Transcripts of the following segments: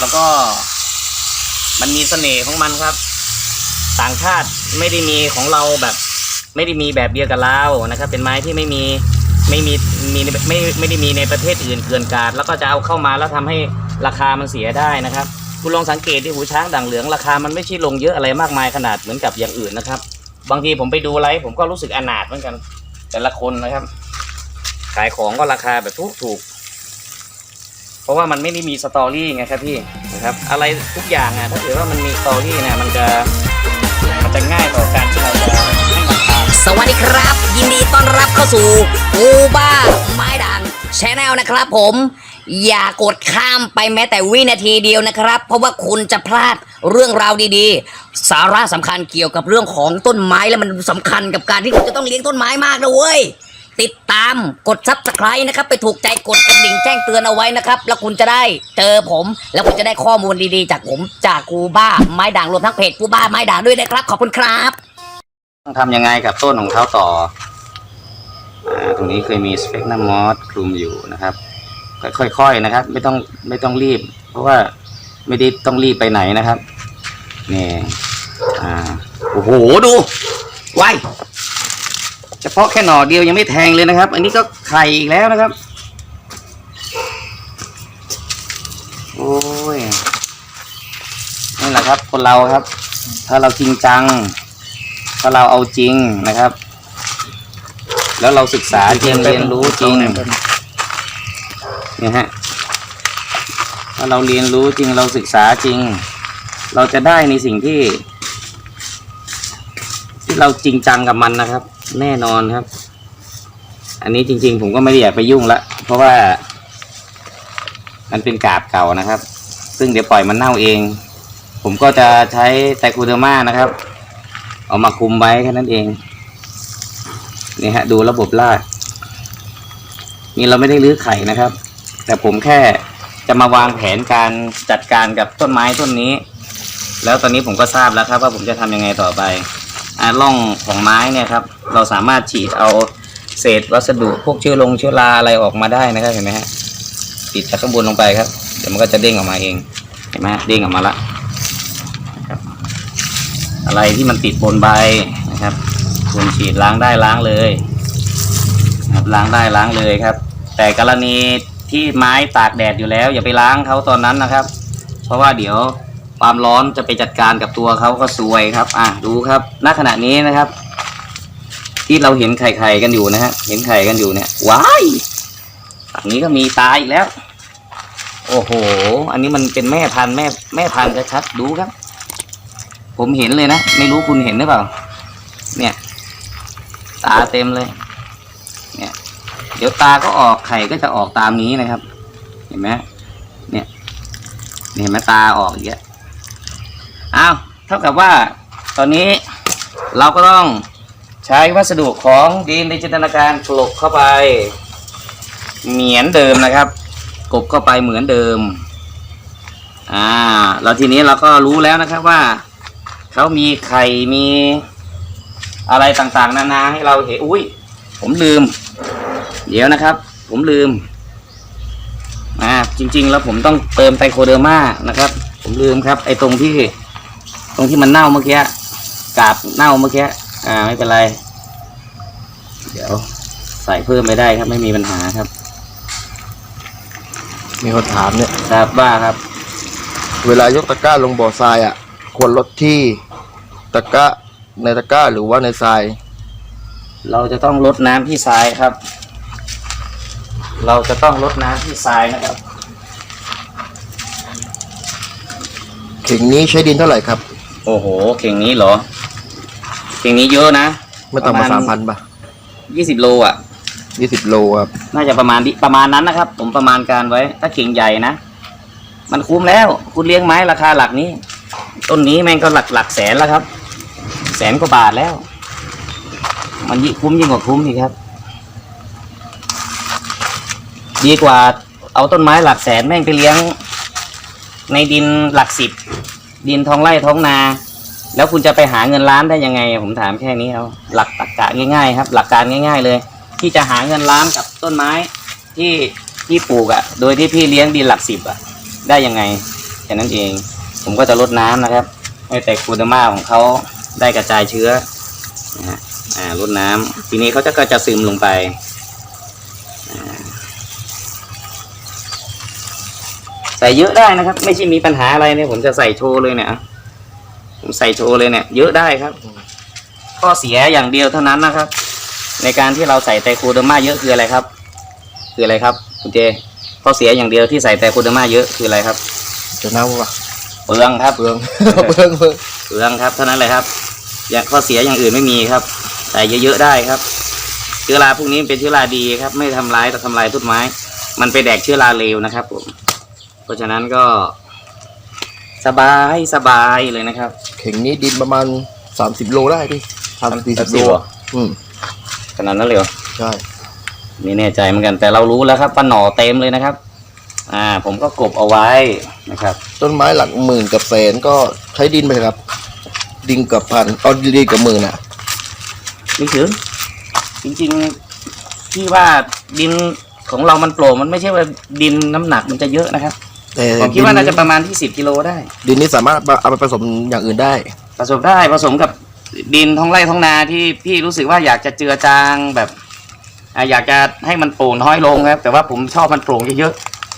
แล้วก็มันมีเสน่ห์ของมันครับ ต่างชาติไม่ได้มีของเราแบบไม่ได้มีแบบเดียวกับเรานะครับ เป็นไม้ที่ไม่มีไม่มีมีไม่ไม่ได้มีในประเทศอื่นเกินกาดแล้วก็จะเอาเข้ามาแล้วทำให้ราคามันเสียได้นะครับ คุณลองสังเกตที่หูช้างด่างเหลืองราคามันไม่ใช่ลงเยอะอะไรมากมายขนาดเหมือนกับอย่างอื่นนะครับ บางทีผมไปดูไลฟ์ผมก็รู้สึกอนาถเหมือนกัน แต่ละคนนะครับ ขายของก็ราคาแบบถูกถูก เพราะว่ามันไม่ได้มีสตอรี่ไงครับพี่นะครับอะไรทุกอย่างอะถ้าเกิดว่ามันมีสตอรี่เนี่ยมันจะมันจะง่ายต่อการที่เราจะให้ราคาสวัสดีครับ ยินดีต้อนรับเข้าสู่กูบ้าไม้ด่างชแนลนะครับผม อย่ากดข้ามไปแม้แต่วินาทีเดียวนะครับ เพราะว่าคุณจะพลาดเรื่องราวดีๆ สาระสำคัญเกี่ยวกับเรื่องของต้นไม้และมันสำคัญกับการที่คุณจะต้องเลี้ยงต้นไม้มากนะเว้ย ติดตามกดซับสไครต์นะครับ ไปถูกใจกดกระดิ่งแจ้งเตือนเอาไว้นะครับ แล้วคุณจะได้เจอผม แล้วคุณจะได้ข้อมูลดีๆ จากผมจากกูบ้าไม้ด่างรวมทั้งเพจกูบ้าไม้ด่างด้วยนะครับ ขอบคุณครับ ต้องทำยังไงกับต้นของเขาต่ออ่าตรงนี้เคยมีสเปกนัมมอสคลุมอยู่นะครับ ค่อยๆนะครับ ไม่ต้องไม่ต้องรีบ เพราะว่าไม่ได้ต้องรีบไปไหนนะครับนี่อ่าโอ้โหดูไว เฉพาะแค่หน่อเดียวยังไม่แทงเลยนะครับ อันนี้ก็ไข่อีกแล้วนะครับ โอ้ยนี่แหละครับ คนเราครับ ถ้าเราจริงจัง ถ้าเราเอาจริงนะครับ แล้วเราศึกษาจริงเรียนรู้จริงเนี่ยฮะถ้าเราเรียนรู้จริงเราศึกษาจริง เราจะได้ในสิ่งที่ ที่เราจริงจังกับมันนะครับ แน่นอนครับ อันนี้จริง ๆ ผมก็ไม่ได้อยากไปยุ่งละเพราะว่า มันเป็นกาบเก่านะครับ ซึ่งเดี๋ยวปล่อยมันเน่าเอง ผมก็จะใช้ไตรโคเดอร์มานะครับ เอามาคุมไว้แค่นั้นเองนี่ฮะ ดูระบบรากนี่เราไม่ได้ลื้อไข่นะครับ แต่ผมแค่จะมาวางแผนการจัดการกับต้นไม้ต้นนี้ แล้วตอนนี้ผมก็ทราบแล้วครับ ว่าผมจะทำยังไงต่อไป ร่องของไม้เนี่ยครับ เราสามารถฉีดเอาเศษวัสดุพวกเชื้อลงเชื้อราอะไรออกมาได้นะครับเห็นไหมฮะฉีดจากข้างบนลงไปครับเดี๋ยวมันก็จะเด้งออกมาเองเห็นไหมเด้งออกมาละอะไรที่มันติดบนใบนะครับคุณฉีดล้างได้ล้างเลยครับล้างได้ล้างเลยครับ แต่กรณีที่ไม้ตากแดดอยู่แล้ว อย่าไปล้างเขาตอนนั้นนะครับ เพราะว่าเดี๋ยว ความร้อนจะไปจัดการกับตัวเขาก็ซวยครับ อะดูครับณขณะนี้นะครับ ที่เราเห็นไข่ไข่กันอยู่นะฮะเห็นไข่กันอยู่เนี่ยว้ายฝั่งนี้ก็มีตายอีกแล้ว โอ้โห อันนี้มันเป็นแม่พันธุ์แม่แม่พันธุ์ชัดๆดูครับ ผมเห็นเลยนะไม่รู้คุณเห็นหรือเปล่า เนี่ย ตาเต็มเลย เนี่ย เดี๋ยวตาก็ออกไข่ก็จะออกตามนี้นะครับ เห็นไหมเนี่ยเห็นไหมตาออกอีกแล้ว อ้าวเท่ากับว่าตอนนี้เราก็ต้องใช้วัสดุของดีนในจินตนาการกลบเข้าไปเหมือนเดิมนะครับ กบเข้าไปเหมือนเดิมอ่าแล้วทีนี้เราก็รู้แล้วนะครับว่าเขามีไข่มีอะไรต่างๆ นานาให้เราเห็นอุ้ยผมลืม เดี๋ยวนะครับ ผมลืมอ่าจริง ๆ แล้วผมต้องเติมไตรโคเดอร์มานะครับ ผมลืมครับ ไอ้ตรงที่ รงที่มันเน่าเมื่อกี้กาบเน่าเมื่อกี้อ่าไม่เป็นไร เดี๋ยวใส่เพิ่มไปได้ครับ ไม่มีปัญหาครับ มีคนถามเนี่ย ครับว่าครับ เวลายกตะกร้าลงบ่อทรายอะ ควรลดที่ตะกร้าในตะกร้าหรือว่าในทราย เราจะต้องลดน้ำที่ทรายครับ เราจะต้องลดน้ำที่ทรายนะครับ เข่งนี้ใช้ดินเท่าไหร่ครับ โอ้โห เข่งนี้เหรอ เข่งนี้เยอะนะไม่ต่ำกว่าสามพันป่ะยี่สิบโลอะยี่สิบโลครับน่าจะประมาณนี้ประมาณนั้นนะครับ ผมประมาณการไว้ ถ้าเข่งใหญ่นะ มันคุ้มแล้ว คุณเลี้ยงไม้ราคาหลักนี้ ต้นนี้แม่งก็หลักหลักแสนแล้วครับ แสนกว่าบาทแล้ว มันยิ่งคุ้มยิ่งกว่าคุ้มอีกครับ ดีกว่าเอาต้นไม้หลักแสนแม่งไปเลี้ยง ในดินหลักสิบ ดินท้องไร่ท้องนา แล้วคุณจะไปหาเงินล้านได้ยังไง ผมถามแค่นี้เอาหลักตรรกะง่ายๆ ครับ หลักการง่าย ๆ เลย ที่จะหาเงินล้านกับต้นไม้ที่ที่ปลูกอะ่ะ โดยที่พี่เลี้ยงดินหลักสิบอะ่ะ ได้ยังไงแค่นั้นเอง ผมก็จะลดน้ำนะครับ ให้แต่คูเดอร์มาของเขาได้กระจายเชื้อนะฮะอ่าลดน้ำทีนี้เขาจะก็จะซึมลงไปอ่า ใส่เยอะได้นะครับ ไม่ใช่มีปัญหาอะไรเนี่ยผมจะใส่โชว์เลยเนี่ยอะผมใส่โชว์เลยเนี่ย เยอะได้ครับ ข้อเสียอย่างเดียวเท่านั้นนะครับ ในการที่เราใส่ไตรโคเดอร์มาเยอะคืออะไรครับ คืออะไรครับคุณเจข้อเสียอย่างเดียวที่ใส่ไตรโคเดอร์มาเยอะคืออะไรครับจะเน่าปะเปลืองครับเปลืองเปลืองเปลืองเปลืองครับเท่านั้นเลยครับ อย่างข้อเสียอย่างอื่นไม่มีครับใส่เยอะๆได้ครับเชื้อราพวกนี้เป็นเชื้อราดีครับ ไม่ทำร้ายแต่ทำลายต้นไม้ มันไปแดกเชื้อราเลวนะครับผมเพ ราะฉะนั้นก็สบายสบายเลยนะครับ เข่งนี้ดินประมาณสามสิบโลได้ดิสามสี่สิบ30โลเหรออืมขนาดนั้นเลยเหรอใช่ไม่แน่ใจเหมือนกัน แต่เรารู้แล้วครับว่าหน่อเต็มเลยนะครับ อ่า ผมก็กบเอาไว้นะครับ ต้นไม้หลักหมื่นกับแสนก็ใช้ดินไปครับ ดินกับพันเอาดินกับหมื่นอะไม่ถึงจริงๆที่ว่าดินของเรามันโปร่งมันไม่ใช่ว่าดินน้ำหนักมันจะเยอะนะครับ แต่ผมคิดว่าน่าจะประมาณที่สิบกิโลได้ ดินนี้สามารถเอาไปผสมอย่างอื่นได้ ผสมได้ผสมกับดินท้องไร่ท้องนาที่พี่รู้สึกว่าอยากจะเจือจางแบบอะอยากจะให้มันโปร่งน้อยลงครับ แต่ว่าผมชอบมันโปร่งเยอะ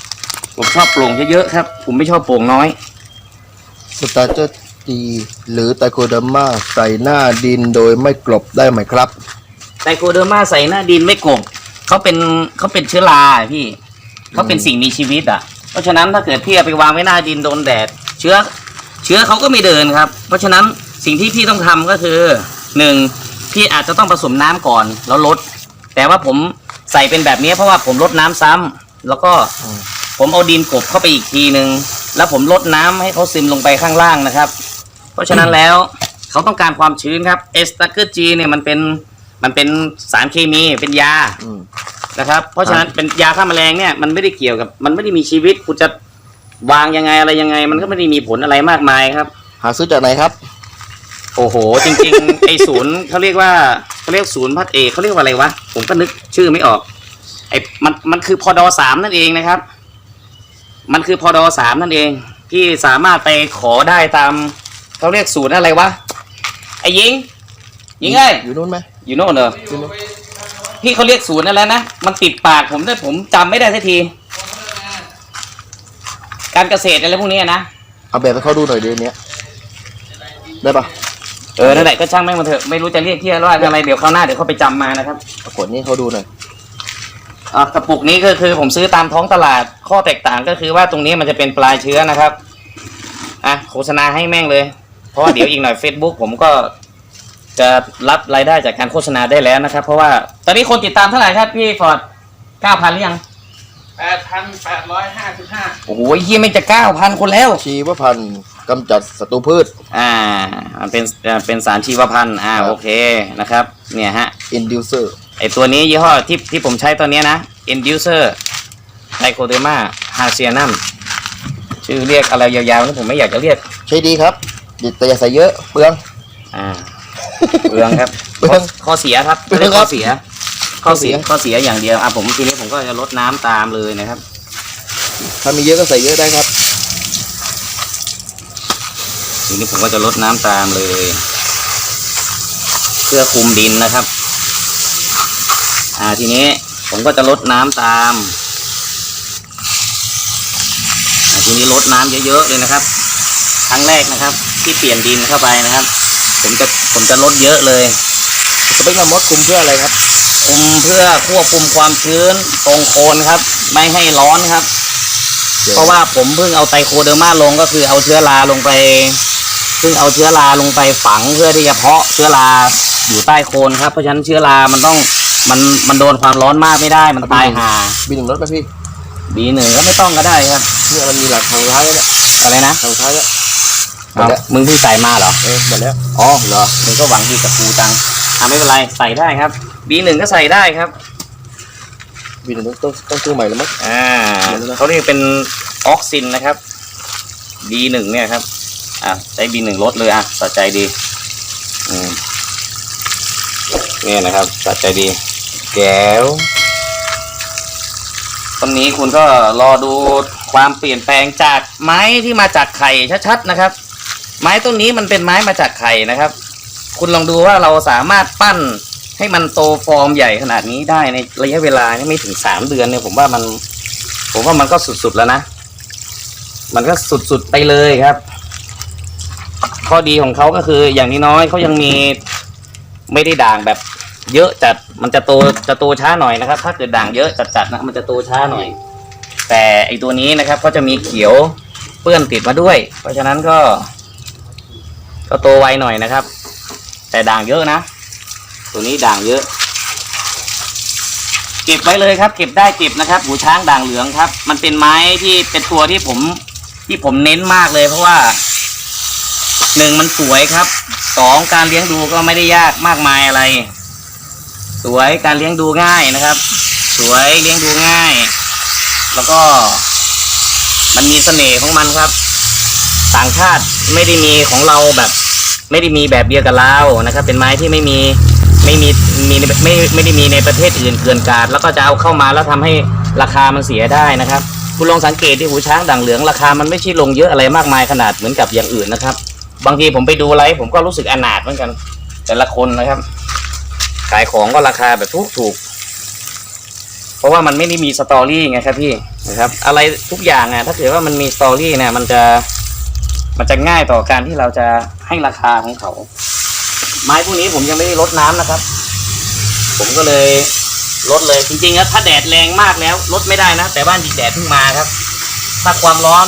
ๆผมชอบโปร่งเยอะๆครับ ผมไม่ชอบโปร่งน้อย สตาร์เจอร์ดีหรือไตโคเดอร์มาใส่หน้าดินโดยไม่กลบได้ไหมครับ ไตโคเดอร์มาใส่หน้าดินไม่กบเขาเป็นเขาเป็นเชื้อราอะพี่เขาเป็นสิ่งมีชีวิตอะ เพราะฉะนั้นถ้าเกิดพี่เอาไปวางไว้หน้าดินโดนแดด เชื้อเชื้อเขาก็ไม่เดินครับ เพราะฉะนั้นสิ่งที่พี่ต้องทำก็คือหนึ่งพี่อาจจะต้องผสมน้ำก่อนแล้วลด แต่ว่าผมใส่เป็นแบบนี้เพราะว่าผมลดน้ำซ้ำแล้วก็ผมเอาดินกบเข้าไปอีกทีหนึ่งแล้วผมลดน้ำให้เขาซึมลงไปข้างล่างนะครับ เพราะฉะนั้นแล้วเขาต้องการความชื้นครับเอสตาเกอร์จีเนี่ยมันเป็นมันเป็นสารเคมีเป็นยาอื นะครับ เพราะฉะนั้นเป็นยาฆ่าแมลงเนี่ยมันไม่ได้เกี่ยวกับ มันไม่ได้มีชีวิตคุณจะวางยังไงอะไรยังไง มันก็ไม่ได้มีผลอะไรมากมายครับ หาซื้อจากไหนครับ โอ้โห จริงๆ ไอศูนย์เขาเรียกว่าเขาเรียกศูนย์พัฒเอกเขาเรียกว่าอะไรวะผมก็นึกชื่อไม่ออก ไอมันมันคือพอดอสามนั่นเองนะครับ มันคือพอดอสามนั่นเอง ที่สามารถไปขอได้ตามเขาเรียกศูนย์อะไรวะไอยิงยิงเอ้ยอยู่นู้นไหมอยู่โน่นเหรอ อยู่นู้นพี่เขาเรียกศูนย์นั่นแล้วนะ มันติดปากผมด้วยผมจำไม่ได้สักที การเกษตรอะไรพวกนี้นะ เอาแบบให้เขาดูหน่อยเดี๋ยวนี้ได้ปะเออนั่นแหละก็ช่างแม่งมันเถอะไม่รู้จะเรียกที่ว่าอะไรเดี๋ยวคราวหน้าเดี๋ยวเขาไปจำมานะครับเอาขวดนี้ให้เขาดูหน่อยอะกระปุกนี้ก็คือผมซื้อตามท้องตลาดข้อแตกต่างก็คือว่าตรงนี้มันจะเป็นปลายเชื้อนะครับอะโฆษณาให้แม่งเลย เพราะว่าเดี๋ยวอีกหน่อย Facebook ผมก็ จะรับรายได้จากการโฆษณาได้แล้วนะครับ เพราะว่าตอนนี้คนติดตามเท่าไหร่ครับพี่ฟอร์ดเก้าพันหรือยังแปดพันแปดร้อยห้าสิบห้าโอ้โหเฮียไม่จะเก้าพันคนแล้ว ชีวพันธุ์กำจัดศัตรูพืช อ่ามันเป็นอ่าเป็นสารชีวพันธุ์อ่าครับ โอเคนะครับ เนี่ยฮะ inducer ไอตัวนี้ยี่ห้อที่ที่ผมใช้ตัวเนี้ยนะ inducer trichoderma harcianum ชื่อเรียกอะไรยาวๆนี่ผมไม่อยากจะเรียก ใช้ดีครับแต่อย่าใส่เยอะเปลืองอ่า เปลืองครับเปลืองข้อข้อเสียครับเปลืองไม่ได้ครัข้อบเสีย ข้อเสียข้ข้ออเสีเสียยอย่างเดียวอะผมทีนี้ผมก็จะลดน้ำตามเลยนะครับ ถ้ามีเยอะก็ใส่เยอะได้ครับทีนี้ผมก็จะลดน้ำตามเลย เพื่อคุมดินนะครับ อ่าทีนี้ผมก็จะลดน้ำตามอ่าทีนี้ลดน้ำเยอะๆเลยนะครับ ครั้งแรกนะครับ ที่เปลี่ยนดินเข้าไปนะครับ ผมจะผมจะลดเยอะเลยสเปกนามอสคุมเพื่ออะไรครับ คุมเพื่อควบคุมความชื้นตรงโคนครับ ไม่ให้ร้อนครับ เพราะว่าผมเพิ่งเอาไตโคเดอร์มาลงก็คือเอาเชื้อราลงไปเพิ่งเอาเชื้อราลงไปฝังเพื่อที่จะเพาะเชื้อราอยู่ใต้โคนครับเพราะฉะนั้นเชื้อรามันต้องมันมันโดนความร้อนมากไม่ได้มันตายห่าบินหนึ่งรถไหมพี่บีหนึ่งก็ไม่ต้องก็ได้ครับเนี่ยมันมีหลักทางท้ายแล้วเนี่ยอะไรนะทางท้ายแล้วหมด เอาแล้วมึงเพิ่งใส่มาเหรอ เออหมดแล้ว อ๋อเหรอ มึงก็หวังดีกับกูจัง อ่าไม่เป็นไร ใส่ได้ครับ บีหนึ่งก็ใส่ได้ครับบินหนึ่งต้องต้องซื้อใหม่แล้วมั้ง อ่าเดี๋ยวนะเขาเรียกเป็นออกซินนะครับ B1 เนี่ยครับ อะใช้ B1 ลดเลยอะสะใจดี อืมเนี่ยนะครับสะใจดี แก้วตอนนี้คุณก็รอดูความเปลี่ยนแปลงจากไม้ที่มาจากไข่ชัดๆนะครับ ไม้ต้นนี้มันเป็นไม้มาจากไข่นะครับ คุณลองดูว่าเราสามารถปั้นให้มันโตฟอร์มใหญ่ขนาดนี้ได้ในระยะเวลานี่ไม่ถึงสามเดือนเนี่ยผมว่ามัน ผมว่ามันก็สุดๆแล้วนะ มันก็สุดๆไปเลยครับ ข้อดีของเขาก็คืออย่างน้อยๆเขายังมีไม่ได้ด่างแบบเยอะจัดมันจะโตจะโตช้าหน่อยนะครับ ถ้าเกิดด่างเยอะจัดๆนะมันจะโตช้าหน่อย แต่ไอตัวนี้นะครับก็จะมีเขียวเปื้อนติดมาด้วย เพราะฉะนั้นก็ ก็โตไวหน่อยนะครับ แต่ด่างเยอะนะ ตัวนี้ด่างเยอะ เก็บไว้เลยครับ เก็บได้เก็บนะครับ หูช้างด่างเหลืองครับ มันเป็นไม้ที่เป็นตัวที่ผมที่ผมเน้นมากเลยเพราะว่าหนึ่งมันสวยครับสองการเลี้ยงดูก็ไม่ได้ยากมากมายอะไร สวยการเลี้ยงดูง่ายนะครับ สวยเลี้ยงดูง่าย แล้วก็ มันมีเสน่ห์ของมันครับ ต่างชาติไม่ได้มีของเราแบบ ไม่ได้มีแบบเดียวกับเรานะครับ เป็นไม้ที่ไม่มีไม่มีมีไม่ไม่ได้มีในประเทศอื่นเกินกาดแล้วก็จะเอาเข้ามาแล้วทำให้ราคามันเสียได้นะครับ คุณลองสังเกตที่หูช้างด่างเหลืองราคามันไม่ใช่ลงเยอะอะไรมากมายขนาดเหมือนกับอย่างอื่นนะครับ บางทีผมไปดูไลฟ์ผมก็รู้สึกอนาถเหมือนกัน แต่ละคนนะครับ ขายของก็ราคาแบบถูกถูกเพราะว่ามันไม่ได้มีสตอรี่ไงครับพี่นะครับ อะไรทุกอย่างอะถ้าเกิดว่ามันมีสตอรี่เนี่ยมันจะมันจะง่ายต่อการที่เราจะ ให้ราคาของเขา ไม้พวกนี้ผมยังไม่ได้ลดน้ำนะครับ ผมก็เลยลดเลยจริงๆแล้วถ้าแดดแรงมากแล้วลดไม่ได้นะ แต่บ้านดีแดดเพิ่งมาครับ ถ้าความร้อน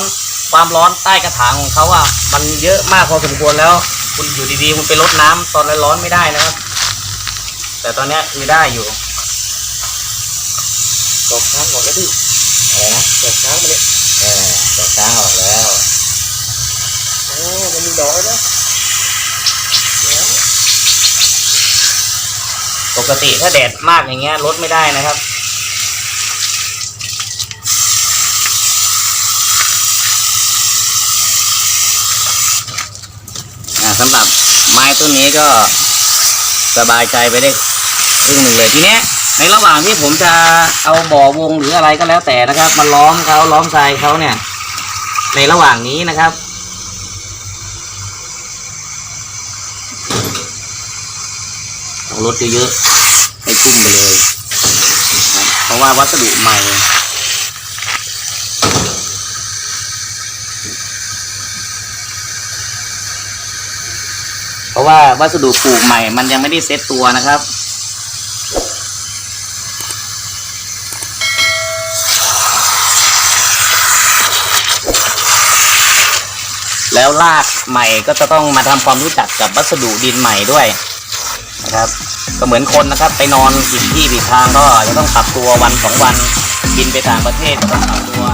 ความร้อนใต้กระถางของเขาอะมันเยอะมากพอสมควรแล้ว คุณอยู่ดีๆคุณไปลดน้ำตอนร้อนๆไม่ได้นะครับ แต่ตอนเนี้ยคือได้อยู่ตกช้างออกแล้วพี่อะไรนะตกช้างมาเลยเออตกช้างออกแล้วโอ้มันมีดอกนะ ปกติถ้าแดดมากอย่างเงี้ยลดไม่ได้นะครับ สำหรับไม้ต้นนี้ก็สบายใจไปได้ครึ่งหนึ่งเลยทีเนี้ยในระหว่างที่ผมจะเอาบ่อวงหรืออะไรก็แล้วแต่นะครับ มาล้อมเขาล้อมทรายเขาเนี่ย ในระหว่างนี้นะครับ ต้องลดเยอะๆให้ชุ่มไปเลยนะครับเพราะว่าวัสดุใหม่เพราะว่าวัสดุปลูกใหม่มันยังไม่ได้เซ็ตตัวนะครับ แล้วรากใหม่ก็จะต้องมาทำความรู้จักกับวัสดุดินใหม่ด้วย นะครับ ก็เหมือนคนนะครับ ไปนอนผิดที่ผิดทางก็จะต้องปรับตัววันสองวัน บินไปต่างประเทศก็ต้องปรับตัว